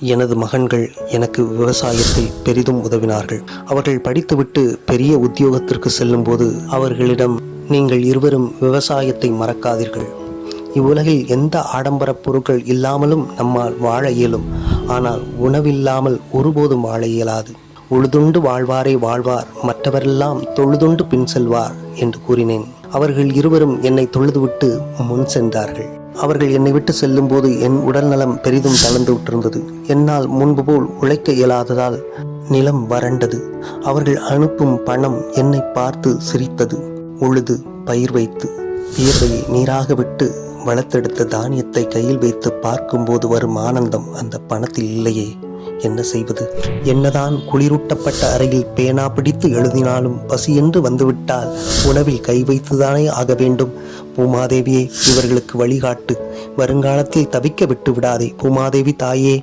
எனது மகன்கள் எனக்கு விவசாயத்தில் பெரிதும் உதவினார்கள். அவர்கள் படித்துவிட்டு பெரிய உத்தியோகத்திற்கு செல்லும்போது அவர்களிடம் நீங்கள் இருவரும் விவசாயத்தை மறக்காதீர்கள். இவ்வுலகில் எந்த ஆடம்பர பொருட்கள் இல்லாமலும் நம்மால் வாழ இயலும். ஆனால் உணவில்லாமல் ஒருபோதும் வாழ இயலாது. உழுதுண்டு வாழ்வாரே வாழ்வார் மற்றவரெல்லாம் தொழுதுண்டு பின் செல்வார் என்று கூறினேன். அவர்கள் இருவரும் என்னை தொழுதுவிட்டு முன் சென்றார்கள். அவர்கள் என்னை விட்டு செல்லும்போது என் உடல்நலம் பெரிதும் தளர்ந்து விட்டிருந்தது. என்னால் முன்பு போல் உழைக்க இயலாததால் நிலம் வறண்டது. அவர்கள் அனுப்பும் பணம் என்னை பார்த்து சிரித்தது. உழுது பயிர் வைத்து வியர்வையை நீராக விட்டு வளர்த்தெடுத்த தானியத்தை கையில் வைத்து பார்க்கும்போது வரும் ஆனந்தம் அந்த பணத்தில் இல்லையே. என்ன செய்வது? என்னதான் குளிரூட்டப்பட்ட அறையில் பேனா பிடித்து எழுதினாலும் பசியென்று வந்துவிட்டால் உணவில் கை வைத்துதானே ஆக வேண்டும். பூமாதேவியே இவர்களுக்கு வழிகாட்டு. வருங்காலத்தில் தவிக்க விட்டு விடாதே பூமாதேவி தாயே.